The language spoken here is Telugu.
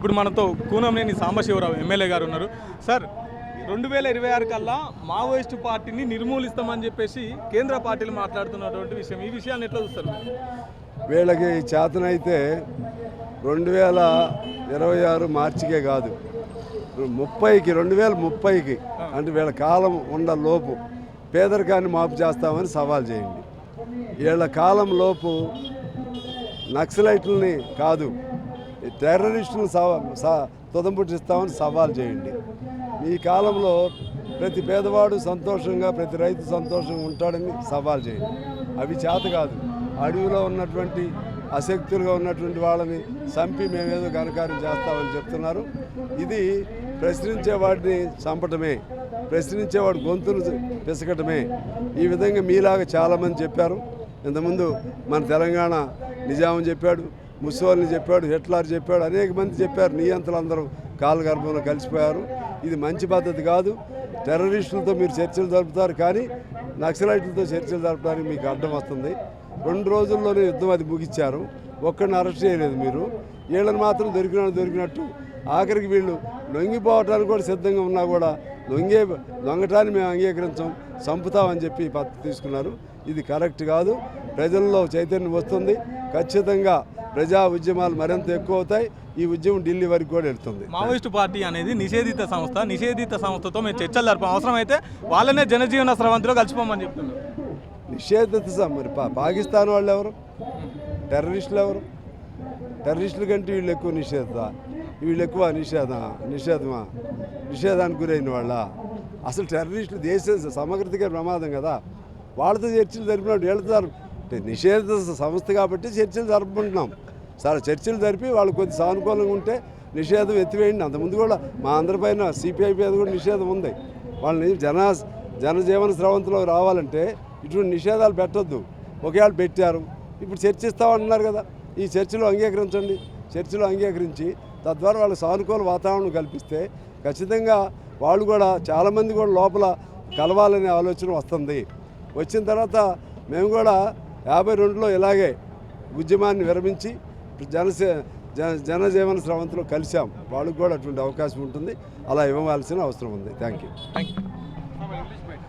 ఇప్పుడు మనతో కూనంనేని సాంబశివరావు ఎమ్మెల్యే గారు ఉన్నారు. సార్ రెండు వేల ఇరవై ఆరు కల్లా మావోయిస్టు పార్టీని నిర్మూలిస్తామని చెప్పేసి కేంద్ర పార్టీలు మాట్లాడుతున్నటువంటి విషయం. ఈ విషయాన్ని ఎట్లా చూస్తారు? వీళ్ళకి చేతనైతే రెండు వేల ఇరవై ఆరు మార్చికే కాదు. ముప్పైకి రెండు వేల ముప్పైకి అంటే వీళ్ళ కాలం ఉన్న లోపు పేదరికాన్ని మాపు చేస్తామని సవాల్ చేయండి. వీళ్ళ కాలం లోపు నక్సలైట్లని కాదు ఈ టెర్రరిస్టులను సవా స- సవాల్ చేయండి. ఈ కాలంలో ప్రతి పేదవాడు సంతోషంగా ప్రతి రైతు సంతోషంగా ఉంటాడని సవాల్ చేయండి. అవి చేత కాదు. అడవిలో ఉన్నటువంటి అశక్తులుగా ఉన్నటువంటి వాళ్ళని చంపి మేమేదో ఘనకార్యం చేస్తామని చెప్తున్నారు. ఇది ప్రశ్నించే వాడిని చంపటమే ప్రశ్నించేవాడు గొంతును పిసకటమే. ఈ విధంగా మీలాగా చాలామంది చెప్పారు. ఇంతకుముందు మన తెలంగాణ నిజామని చెప్పాడు. ముసోల్ని చెప్పాడు హిట్లర్ చెప్పాడు అనేక మంది చెప్పారు నియంత్రులందరూ కాలగర్భంలో కలిసిపోయారు. ఇది మంచి పద్ధతి కాదు. టెర్రరిస్టులతో మీరు చర్చలు జరుపుతారు కానీ నక్సలైట్లతో చర్చలు జరపడానికి మీకు అడ్డం వస్తుంది. రెండు రోజుల్లోనే యుద్ధం అది ముగిచ్చారు. ఒక్కడిని అరెస్ట్ చేయలేదు మీరు. వీళ్ళని మాత్రం దొరికిన దొరికినట్టు. ఆఖరికి వీళ్ళు లొంగిపోవటానికి కూడా సిద్ధంగా ఉన్నా కూడా లొంగే లొంగటాన్ని మేము అంగీకరించాం చంపుతామని చెప్పి పద్ధతి తీసుకున్నారు. ఇది కరెక్ట్ కాదు. ప్రజల్లో చైతన్యం వస్తుంది. ఖచ్చితంగా ప్రజా ఉద్యమాలు మరింత ఎక్కువ అవుతాయి ఈ ఉద్యమం ఢిల్లీ వరకు కూడా వెళ్తుంది. మావోయిస్టు పార్టీ అనేది నిషేధిత సంస్థ నిషేధిత సంస్థతో మేము చర్చలు జరపం అవసరమైతే వాళ్ళనే జనజీవన స్రవంతిలో కలిసిపోమని చెప్తున్నారు. నిషేధిత మరి పాకిస్తాన్ వాళ్ళు ఎవరు? టెర్రరిస్టులు ఎవరు? టెర్రరిస్టుల కంటే వీళ్ళు ఎక్కువ నిషేధ వీళ్ళు ఎక్కువ నిషేధ నిషేధమా? నిషేధానికి గురైన వాళ్ళ. అసలు టెర్రరిస్టులు దేశ సమగ్రతకే ప్రమాదం కదా. వాళ్ళతో చర్చలు జరిపినట్టు వీళ్ళతో జరప- అంటే నిషేధ సంస్థ కాబట్టి చర్చలు జరుపుకుంటున్నాం. సార్ చర్చలు జరిపి వాళ్ళు కొద్ది సానుకూలంగా ఉంటే నిషేధం ఎత్తివేయండి. అంతకుముందు కూడా మా అందరిపైన సిపిఐ మీద కూడా నిషేధం ఉంది. వాళ్ళని జన జనజీవన స్రవంతిలో రావాలంటే ఇటువంటి నిషేధాలు పెట్టద్దు. ఒకవేళ పెట్టారు. ఇప్పుడు చర్చిస్తామంటున్నారు కదా. ఈ చర్చలు అంగీకరించండి. చర్చలు అంగీకరించి తద్వారా వాళ్ళకి సానుకూల వాతావరణం కల్పిస్తే ఖచ్చితంగా వాళ్ళు కూడా చాలామంది కూడా లోపల కలవాలనే ఆలోచన వస్తుంది. వచ్చిన తర్వాత మేము కూడా యాభై రెండులో ఇలాగే ఉద్యమాన్ని విరమించి జనసే జన జనజీవన స్రవంతిలో కలిసాం వాళ్ళకు కూడా అటువంటి అవకాశం ఉంటుంది. అలా ఇవ్వవలసిన అవసరం ఉంది. Thank thank you